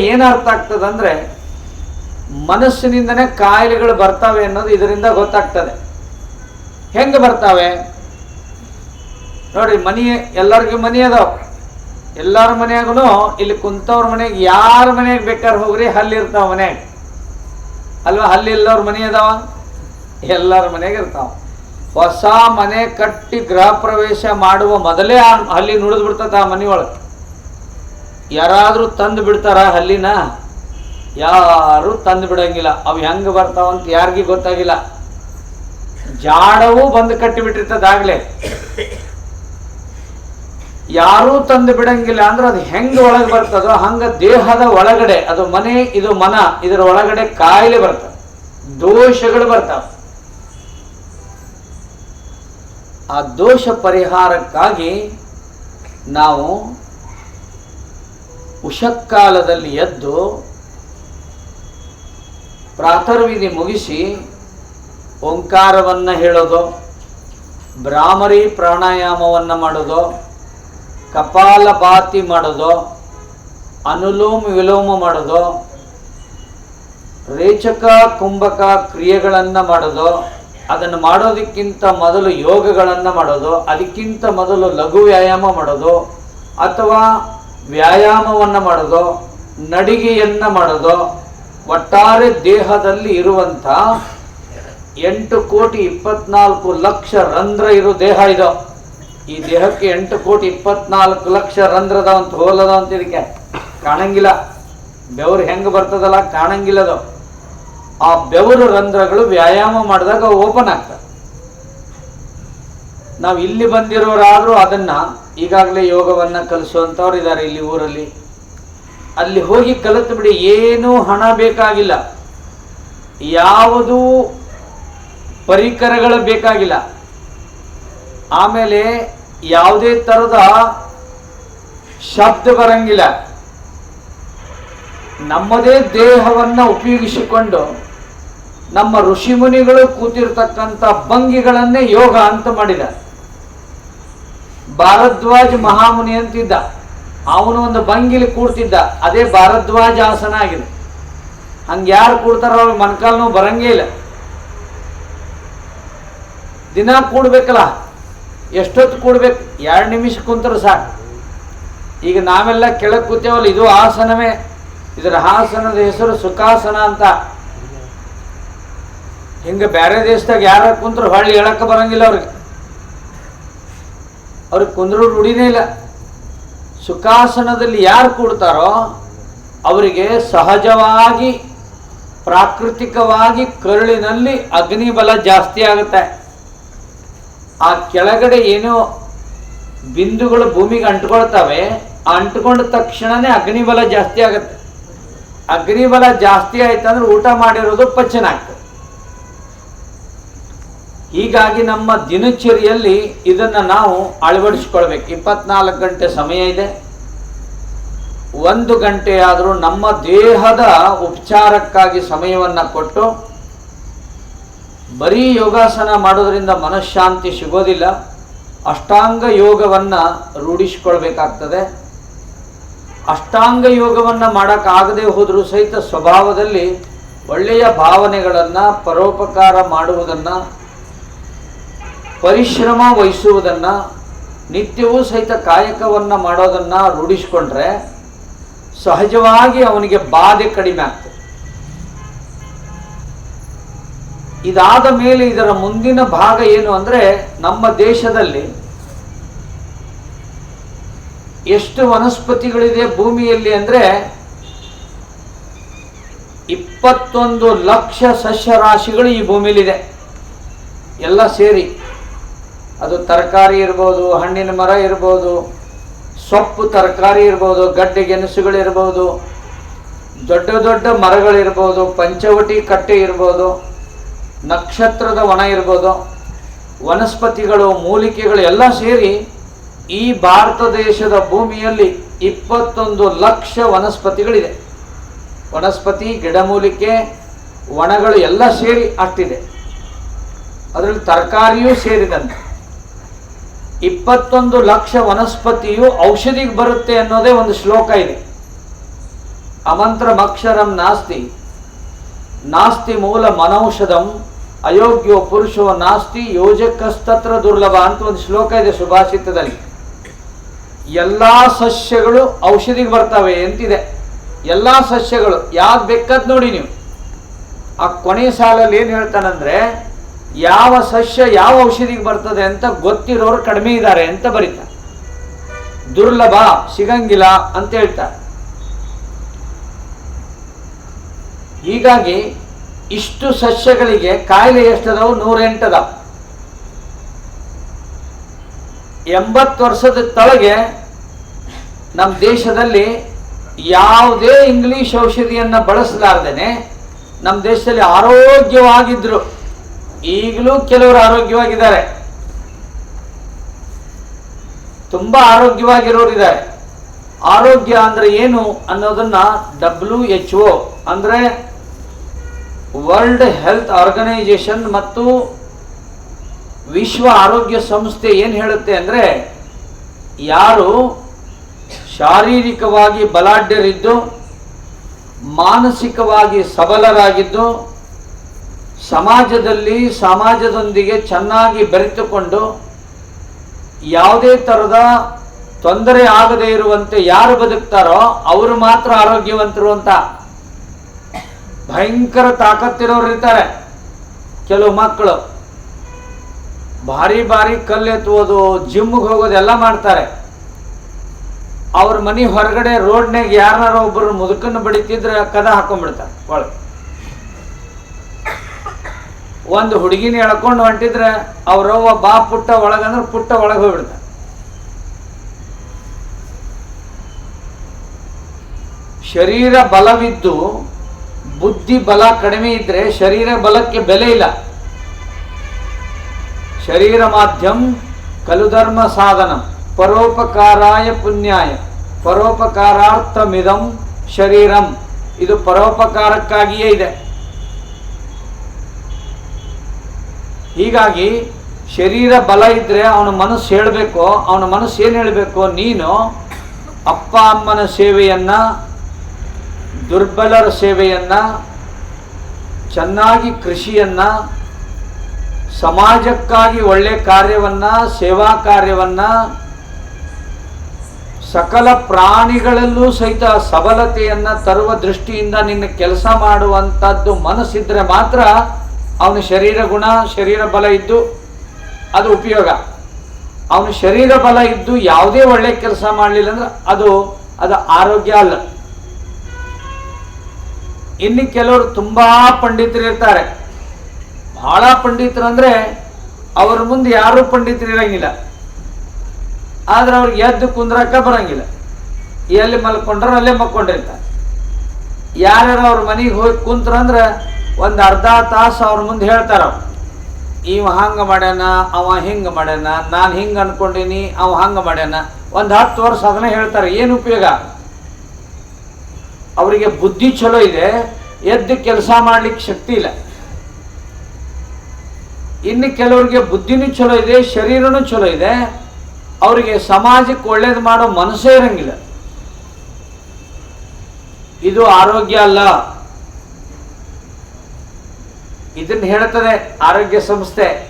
ಏನು ಅರ್ಥ ಆಗ್ತದಂದ್ರೆ ಮನಸ್ಸಿನಿಂದನೇ ಕಾಯಿಲೆಗಳು ಬರ್ತಾವೆ ಅನ್ನೋದು ಇದರಿಂದ ಗೊತ್ತಾಗ್ತದೆ. ಹೆಂಗೆ ಬರ್ತಾವೆ? ನೋಡಿ ಮನಿ, ಎಲ್ಲರಿಗೂ ಮನಿ ಅದಾವ. ಎಲ್ಲರ ಮನೆಯಾಗೂ ಇಲ್ಲಿ ಕುಂತವ್ರ ಮನೆಗೆ ಯಾರ ಮನೆಗೆ ಬೇಕಾದ್ರೆ ಹೋಗ್ರಿ ಹಲ್ಲಿರ್ತಾವ ಮನ್ಯಾಗ ಅಲ್ವಾ ಹಲ್ಲಿಲ್ಲವ್ರ ಮನೆ ಅದಾವ? ಎಲ್ಲರ ಮನೆಗೆ ಇರ್ತಾವ. ಹೊಸ ಮನೆ ಕಟ್ಟಿ ಗೃಹ ಪ್ರವೇಶ ಮಾಡುವ ಮೊದಲೇ ಆ ಹಲ್ಲಿ ನುಡಿದು ಬಿಡ್ತದ ಆ ಮನೆಯೊಳಗೆ ಯಾರಾದರೂ ತಂದು ಬಿಡ್ತಾರ ಹಲ್ಲಿನ? ಯಾರು ತಂದು ಬಿಡಂಗಿಲ್ಲ. ಅವು ಹೆಂಗೆ ಬರ್ತಾವಂತ ಯಾರಿಗೂ ಗೊತ್ತಾಗಿಲ್ಲ. ಜಾಡವೂ ಬಂದು ಕಟ್ಟಿ ಬಿಟ್ಟಿರ್ತದಾಗ್ಲೇ ಯಾರೂ ತಂದು ಬಿಡಂಗಿಲ್ಲ ಅಂದ್ರೆ ಅದು ಹೆಂಗೆ ಒಳಗೆ ಬರ್ತದೋ, ಹಂಗ ದೇಹದ ಒಳಗಡೆ, ಅದು ಮನೆ, ಇದು ಮನ, ಇದರ ಒಳಗಡೆ ಕಾಯಿಲೆ ಬರ್ತವೆ ದೋಷಗಳು ಬರ್ತಾವೆ. ಆ ದೋಷ ಪರಿಹಾರಕ್ಕಾಗಿ ನಾವು ಉಷಕ್ಕಾಲದಲ್ಲಿ ಎದ್ದು ಪ್ರಾತರ್ವಿಧಿ ಮುಗಿಸಿ ಓಂಕಾರವನ್ನು ಹೇಳೋದು ಭ್ರಾಮರಿ ಪ್ರಾಣಾಯಾಮವನ್ನು ಮಾಡೋದು, ಕಪಾಲಭಾತಿ ಮಾಡೋದು, ಅನುಲೋಮ ವಿಲೋಮ ಮಾಡೋದು, ರೇಚಕ ಕುಂಭಕ ಕ್ರಿಯೆಗಳನ್ನು ಮಾಡೋದು, ಅದನ್ನು ಮಾಡೋದಕ್ಕಿಂತ ಮೊದಲು ಯೋಗಗಳನ್ನು ಮಾಡೋದು, ಅದಕ್ಕಿಂತ ಮೊದಲು ಲಘು ವ್ಯಾಯಾಮ ಮಾಡೋದು, ಅಥವಾ ವ್ಯಾಯಾಮವನ್ನು ಮಾಡೋದು, ನಡಿಗೆಯನ್ನು ಮಾಡೋದು, ಒಟ್ಟಾರೆ ದೇಹದಲ್ಲಿ ಇರುವಂಥ ಎಂಟು ಕೋಟಿ ಇಪ್ಪತ್ನಾಲ್ಕು ಲಕ್ಷ ರಂಧ್ರ ಇರೋ ದೇಹ ಇದು. ಈ ದೇಹಕ್ಕೆ ಎಂಟು ಕೋಟಿ ಇಪ್ಪತ್ನಾಲ್ಕು ಲಕ್ಷ ರಂಧ್ರದ ಅಂತ ಹೋಲದ ಅಂತ ಇದಕ್ಕೆ ಕಾಣಂಗಿಲ್ಲ. ಬೆವರು ಹೆಂಗೆ ಬರ್ತದಲ್ಲ ಕಾಣಂಗಿಲ್ಲದು. ಆ ಬೆವರು ರಂಧ್ರಗಳು ವ್ಯಾಯಾಮ ಮಾಡಿದಾಗ ಓಪನ್ ಆಗ್ತವೆ ನಾವು ಇಲ್ಲಿ ಬಂದಿರೋರಾದರೂ ಅದನ್ನ ಈಗಾಗಲೇ ಯೋಗವನ್ನು ಕಲಿಸುವಂಥವ್ರು ಇದ್ದಾರೆ ಇಲ್ಲಿ ಊರಲ್ಲಿ. ಅಲ್ಲಿ ಹೋಗಿ ಕಲಿತು ಬಿಡಿ, ಏನೂ ಹಣ ಬೇಕಾಗಿಲ್ಲ. ಯಾವುದೂ ಪರಿಕರಗಳು ಬೇಕಾಗಿಲ್ಲ. ಆಮೇಲೆ ಯಾವುದೇ ಥರದ ಶಬ್ದ ಬರಂಗಿಲ್ಲ. ನಮ್ಮದೇ ದೇಹವನ್ನು ಉಪಯೋಗಿಸಿಕೊಂಡು ನಮ್ಮ ಋಷಿಮುನಿಗಳು ಕೂತಿರ್ತಕ್ಕಂಥ ಭಂಗಿಗಳನ್ನೇ ಯೋಗ ಅಂತ ಮಾಡಿದ ಭಾರದ್ವಾಜ್ ಮಹಾಮುನಿ ಅಂತಿದ್ದ. ಅವನು ಒಂದು ಬಂಗಿಲಿ ಕೂಡ್ತಿದ್ದ. ಅದೇ ಭಾರದ್ವಾಜ ಆಸನ ಆಗಿದೆ. ಹಂಗೆ ಯಾರು ಕೂಡ್ತಾರ ಅವ್ರಿಗೆ ಮನ್ಕಾಲು ನೋವು ಬರಂಗೇ ಇಲ್ಲ. ದಿನ ಕೂಡ್ಬೇಕಲ್ಲ. ಎಷ್ಟೊತ್ತು ಕೂಡ್ಬೇಕು? ಎರಡು ನಿಮಿಷ ಕುಂತರು ಸಾಕು. ಈಗ ನಾವೆಲ್ಲ ಕೆಳಗೆ ಕೂತೇವಲ್ಲ, ಇದು ಆಸನವೇ. ಇದರ ಆಸನದ ಹೆಸರು ಸುಖಾಸನ ಅಂತ. ಹಿಂಗೆ ಬೇರೆ ದೇಶದಾಗ ಯಾರ ಕುಂತ್ರು ಹೊಳ್ಳಿ ಹೇಳಕ್ಕೆ ಬರಂಗಿಲ್ಲ ಅವ್ರಿಗೆ. ಅವ್ರಿಗೆ ಕುಂದ್ರು ರೂಢಿನೇ ಇಲ್ಲ. ಸುಖಾಸನದಲ್ಲಿ ಯಾರು ಕೂಡ್ತಾರೋ ಅವರಿಗೆ ಸಹಜವಾಗಿ, ಪ್ರಾಕೃತಿಕವಾಗಿ ಕರುಳಿನಲ್ಲಿ ಅಗ್ನಿಬಲ ಜಾಸ್ತಿ ಆಗುತ್ತೆ. ಆ ಕೆಳಗಡೆ ಏನೋ ಬಿಂದುಗಳು ಭೂಮಿಗೆ ಅಂಟ್ಕೊಳ್ತವೆ ಅಂಟ್ಕೊಂಡ ತಕ್ಷಣನೇ ಅಗ್ನಿಬಲ ಜಾಸ್ತಿ ಆಗುತ್ತೆ. ಅಗ್ನಿಬಲ ಜಾಸ್ತಿ ಆಯ್ತಂದ್ರೆ ಊಟ ಮಾಡಿರೋದು ಪಚನ ಹೀಗಾಗಿ ನಮ್ಮ ದಿನಚರಿಯಲ್ಲಿ ಇದನ್ನು ನಾವು ಅಳವಡಿಸ್ಕೊಳ್ಬೇಕು. ಇಪ್ಪತ್ನಾಲ್ಕು ಗಂಟೆ ಸಮಯ ಇದೆ. ಒಂದು ಗಂಟೆಯಾದರೂ ನಮ್ಮ ದೇಹದ ಉಪಚಾರಕ್ಕಾಗಿ ಸಮಯವನ್ನು ಕೊಟ್ಟು ಬರೀ ಯೋಗಾಸನ ಮಾಡೋದರಿಂದ ಮನಃಶಾಂತಿ ಸಿಗೋದಿಲ್ಲ. ಅಷ್ಟಾಂಗ ಯೋಗವನ್ನು ರೂಢಿಸ್ಕೊಳ್ಬೇಕಾಗ್ತದೆ. ಅಷ್ಟಾಂಗ ಯೋಗವನ್ನು ಮಾಡೋಕ್ಕಾಗದೆ ಹೋದರೂ ಸಹಿತ ಸ್ವಭಾವದಲ್ಲಿ ಒಳ್ಳೆಯ ಭಾವನೆಗಳನ್ನು ಪರೋಪಕಾರ ಮಾಡುವುದನ್ನು ಪರಿಶ್ರಮ ವಹಿಸುವುದನ್ನು, ನಿತ್ಯವೂ ಸಹಿತ ಕಾಯಕವನ್ನು ಮಾಡೋದನ್ನು ರೂಢಿಸ್ಕೊಂಡ್ರೆ ಸಹಜವಾಗಿ ಅವನಿಗೆ ಬಾಧೆ ಕಡಿಮೆ ಆಗ್ತದೆ. ಇದಾದ ಮೇಲೆ ಇದರ ಮುಂದಿನ ಭಾಗ ಏನು ಅಂದರೆ ನಮ್ಮ ದೇಶದಲ್ಲಿ ಎಷ್ಟು ವನಸ್ಪತಿಗಳಿದೆ ಭೂಮಿಯಲ್ಲಿ ಅಂದರೆ ಇಪ್ಪತ್ತೊಂದು ಲಕ್ಷ ಸಸ್ಯರಾಶಿಗಳು ಈ ಭೂಮಿಯಲ್ಲಿದೆ. ಎಲ್ಲ ಸೇರಿ. ಅದು ತರಕಾರಿ ಇರ್ಬೋದು, ಹಣ್ಣಿನ ಮರ ಇರ್ಬೋದು, ಸೊಪ್ಪು ತರಕಾರಿ ಇರ್ಬೋದು, ಗಡ್ಡೆ ಗೆಣಸುಗಳಿರ್ಬೋದು ದೊಡ್ಡ ದೊಡ್ಡ ಮರಗಳಿರ್ಬೋದು ಪಂಚವಟಿ ಕಟ್ಟೆ ಇರ್ಬೋದು, ನಕ್ಷತ್ರದ ವನ ಇರ್ಬೋದು, ವನಸ್ಪತಿಗಳು, ಮೂಲಿಕೆಗಳು ಎಲ್ಲ ಸೇರಿ ಈ ಭಾರತ ದೇಶದ ಭೂಮಿಯಲ್ಲಿ ಇಪ್ಪತ್ತೊಂದು ಲಕ್ಷ ವನಸ್ಪತಿಗಳಿದೆ. ವನಸ್ಪತಿ, ಗಿಡಮೂಲಿಕೆ ವನಗಳು ಎಲ್ಲ ಸೇರಿ ಆಗ್ತಿದೆ ಅದರಲ್ಲಿ ತರಕಾರಿಯೂ ಸೇರಿದಂತೆ. ಇಪ್ಪತ್ತೊಂದು ಲಕ್ಷ ವನಸ್ಪತಿಯು ಔಷಧಿಗೆ ಬರುತ್ತೆ ಅನ್ನೋದೇ ಒಂದು ಶ್ಲೋಕ ಇದೆ. ಅಮಂತ್ರಮಕ್ಷರಂ ನಾಸ್ತಿ. ನಾಸ್ತಿ ಮೂಲ ಮನೌಷಧಂ, ಅಯೋಗ್ಯೋ ಪುರುಷೋ ನಾಸ್ತಿ, ಯೋಜಕಸ್ತತ್ರ ದುರ್ಲಭ ಅಂತ ಒಂದು ಶ್ಲೋಕ ಇದೆ ಸುಭಾಷಿತದಲ್ಲಿ. ಎಲ್ಲ ಸಸ್ಯಗಳು ಔಷಧಿಗೆ ಬರ್ತವೆ ಅಂತಿದೆ. ಎಲ್ಲ ಸಸ್ಯಗಳು ಯಾವ್ದು ಬೇಕಾದ್ ನೋಡಿ ನೀವು. ಆ ಕೊನೆಯ ಸಾಲಲ್ಲಿ ಏನು ಹೇಳ್ತಾನಂದ್ರೆ ಯಾವ ಸಸ್ಯ ಯಾವ ಔಷಧಿಗೆ ಬರ್ತದೆ ಅಂತ ಗೊತ್ತಿರೋರು ಕಡಿಮೆ ಇದ್ದಾರೆ ಅಂತ ಬರೀತಾರೆ. ದುರ್ಲಭ, ಸಿಗಂಗಿಲ್ಲ ಅಂತ ಹೇಳ್ತಾರೆ. ಹೀಗಾಗಿ ಇಷ್ಟು ಸಸ್ಯಗಳಿಗೆ ಕಾಯಿಲೆ ಎಷ್ಟದಾವು? ನೂರೆಂಟದ ಎಂಬತ್ತು ವರ್ಷದ ತಳಗೆ ನಮ್ಮ ದೇಶದಲ್ಲಿ ಯಾವುದೇ ಇಂಗ್ಲಿಷ್ ಔಷಧಿಯನ್ನು ಬಳಸಲಾರ್ದೇನೆ ನಮ್ಮ ದೇಶದಲ್ಲಿ ಆರೋಗ್ಯವಾಗಿದ್ರು. ಈಗಲೂ ಕೆಲವರು ಆರೋಗ್ಯವಾಗಿದ್ದಾರೆ. ತುಂಬಾ ಆರೋಗ್ಯವಾಗಿರೋರಿದ್ದಾರೆ. ಆರೋಗ್ಯ ಅಂದ್ರೆ ಏನು ಅನ್ನೋದನ್ನ ಡಬ್ಲ್ಯೂ ಎಚ್ ಒ ಅಂದ್ರೆ ವರ್ಲ್ಡ್ ಹೆಲ್ತ್ ಆರ್ಗನೈಜೇಷನ್ ಮತ್ತು ವಿಶ್ವ ಆರೋಗ್ಯ ಸಂಸ್ಥೆ ಏನು ಹೇಳುತ್ತೆ ಅಂದ್ರೆ ಯಾರು ಶಾರೀರಿಕವಾಗಿ ಬಲಾಢ್ಯರಿದ್ದು, ಮಾನಸಿಕವಾಗಿ ಸಬಲರಾಗಿದ್ದು ಸಮಾಜದಲ್ಲಿ ಸಮಾಜದೊಂದಿಗೆ ಚೆನ್ನಾಗಿ ಬೆರೆತುಕೊಂಡು ಯಾವುದೇ ಥರದ ತೊಂದರೆ ಆಗದೇ ಇರುವಂತೆ ಯಾರು ಬದುಕ್ತಾರೋ ಅವರು ಮಾತ್ರ ಆರೋಗ್ಯವಂತರು ಅಂತ. ಭಯಂಕರ ತಾಕತ್ತಿರೋರು ಇರ್ತಾರೆ ಕೆಲವು ಮಕ್ಕಳು. ಭಾರಿ ಭಾರಿ ಕಲ್ಲೆತ್ತುವುದು ಜಿಮ್ಗೆ ಹೋಗೋದು ಎಲ್ಲ ಮಾಡ್ತಾರೆ. ಅವ್ರ ಮನೆ ಹೊರಗಡೆ ರೋಡ್ನಾಗ ಯಾರನ್ನಾರ ಒಬ್ಬರು ಮುದುಕನ್ನು ಬಡಿತಿದ್ರೆ ಕದ ಹಾಕೊಂಡ್ಬಿಡ್ತಾರೆ ಒಳಗೆ. ಒಂದು ಹುಡುಗಿನ ಎಳ್ಕೊಂಡು ಹೊಂಟಿದ್ರೆ ಅವ್ರವ್ವ ಬಾ ಪುಟ್ಟ ಒಳಗಂದ್ರೆ ಪುಟ್ಟ ಒಳಗೆ ಹೋಗ್ಬಿಡ್ತ. ಶರೀರ ಬಲವಿದ್ದು ಬುದ್ಧಿ ಬಲ ಕಡಿಮೆ ಇದ್ರೆ ಶರೀರ ಬಲಕ್ಕೆ ಬೆಲೆ ಇಲ್ಲ. ಶರೀರ ಮಾಧ್ಯಮ ಕಲುಧರ್ಮ ಸಾಧನ. ಪರೋಪಕಾರಾಯ ಪುಣ್ಯಾಯ. ಪರೋಪಕಾರಾರ್ಥಮಿದಂ ಶರೀರಂ. ಇದು ಪರೋಪಕಾರಕ್ಕಾಗಿಯೇ ಇದೆ. ಹೀಗಾಗಿ ಶರೀರ ಬಲ ಇದ್ದರೆ ಅವನ ಮನಸ್ಸು ಹೇಳಬೇಕು, ಅವನ ಮನಸ್ಸು ಏನು ಹೇಳಬೇಕು? ನೀನು ಅಪ್ಪ ಅಮ್ಮನ ಸೇವೆಯನ್ನು, ದುರ್ಬಲರ ಸೇವೆಯನ್ನು, ಚೆನ್ನಾಗಿ ಕೃಷಿಯನ್ನು, ಸಮಾಜಕ್ಕಾಗಿ ಒಳ್ಳೆಯ ಕಾರ್ಯವನ್ನು, ಸೇವಾ ಕಾರ್ಯವನ್ನು, ಸಕಲ ಪ್ರಾಣಿಗಳಲ್ಲೂ ಸಹಿತ ಸಬಲತೆಯನ್ನು ತರುವ ದೃಷ್ಟಿಯಿಂದ ನಿನ್ನ ಕೆಲಸ ಮಾಡುವಂಥದ್ದು ಮನಸ್ಸಿದ್ರೆ ಮಾತ್ರ ಅವನ ಶರೀರ ಗುಣ, ಶರೀರ ಬಲ ಇದ್ದು ಅದು ಉಪಯೋಗ. ಅವನ ಶರೀರ ಬಲ ಇದ್ದು ಯಾವುದೇ ಒಳ್ಳೆ ಕೆಲಸ ಮಾಡಲಿಲ್ಲ ಅಂದ್ರೆ ಅದು ಅದು ಆರೋಗ್ಯ ಅಲ್ಲ. ಇನ್ನು ಕೆಲವರು ತುಂಬಾ ಪಂಡಿತರು ಇರ್ತಾರೆ. ಬಹಳ ಪಂಡಿತರು ಅಂದ್ರೆ ಅವ್ರ ಮುಂದೆ ಯಾರೂ ಪಂಡಿತರು ಇರಂಗಿಲ್ಲ. ಆದ್ರೆ ಅವ್ರಿಗೆ ಎದ್ದು ಕುಂದ್ರಕ್ಕ ಬರಂಗಿಲ್ಲ. ಎಲ್ಲಿ ಮಲ್ಕೊಂಡ್ರ ಅಲ್ಲೇ ಮಲ್ಕೊಂಡಿರ್ತಾರೆ. ಯಾರ್ಯಾರು ಅವ್ರ ಮನೆಗೆ ಹೋಗಿ ಕುಂತ್ರಂದ್ರೆ ಒಂದು ಅರ್ಧ ತಾಸು ಅವ್ರ ಮುಂದೆ ಹೇಳ್ತಾರ. ಇವ ಹಂಗೆ ಮಾಡ್ಯಾನ, ಅವ ಹಿಂಗ ಮಾಡ್ಯಾನ, ನಾನು ಹಿಂಗೆ ಅನ್ಕೊಂಡೀನಿ, ಅವ ಹಂಗೆ ಮಾಡ್ಯಾನ. ಒಂದು ಹತ್ತು ವರ್ಷ ಅದನ್ನ ಹೇಳ್ತಾರೆ, ಏನು ಉಪಯೋಗ? ಅವರಿಗೆ ಬುದ್ಧಿ ಚಲೋ ಇದೆ, ಎದ್ದು ಕೆಲಸ ಮಾಡ್ಲಿಕ್ಕೆ ಶಕ್ತಿ ಇಲ್ಲ. ಇನ್ನು ಕೆಲವರಿಗೆ ಬುದ್ಧಿನೂ ಚಲೋ ಇದೆ, ಶರೀರನೂ ಚಲೋ ಇದೆ, ಅವರಿಗೆ ಸಮಾಜಕ್ಕೆ ಒಳ್ಳೇದು ಮಾಡೋ ಮನಸ್ಸೇ ಇರಂಗಿಲ್ಲ. ಇದು ಆರೋಗ್ಯ ಅಲ್ಲ. ಇದನ್ನ ಹೇಳ್ತದೆ ಆರೋಗ್ಯ ಸಂಸ್ಥೆ.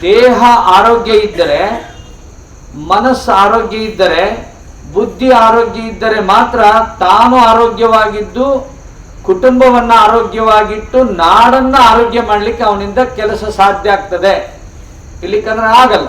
ದೇಹ ಆರೋಗ್ಯ ಇದ್ದರೆ, ಮನಸ್ಸು ಆರೋಗ್ಯ ಇದ್ದರೆ, ಬುದ್ಧಿ ಆರೋಗ್ಯ ಇದ್ದರೆ ಮಾತ್ರ ತಾನು ಆರೋಗ್ಯವಾಗಿದ್ದು, ಕುಟುಂಬವನ್ನು ಆರೋಗ್ಯವಾಗಿಟ್ಟು ನಾಡನ್ನು ಆರೋಗ್ಯ ಮಾಡಲಿಕ್ಕೆ ಅವನಿಂದ ಕೆಲಸ ಸಾಧ್ಯ ಆಗ್ತದೆ. ಇಲ್ಲಿಕಂದ್ರೆ ಆಗಲ್ಲ.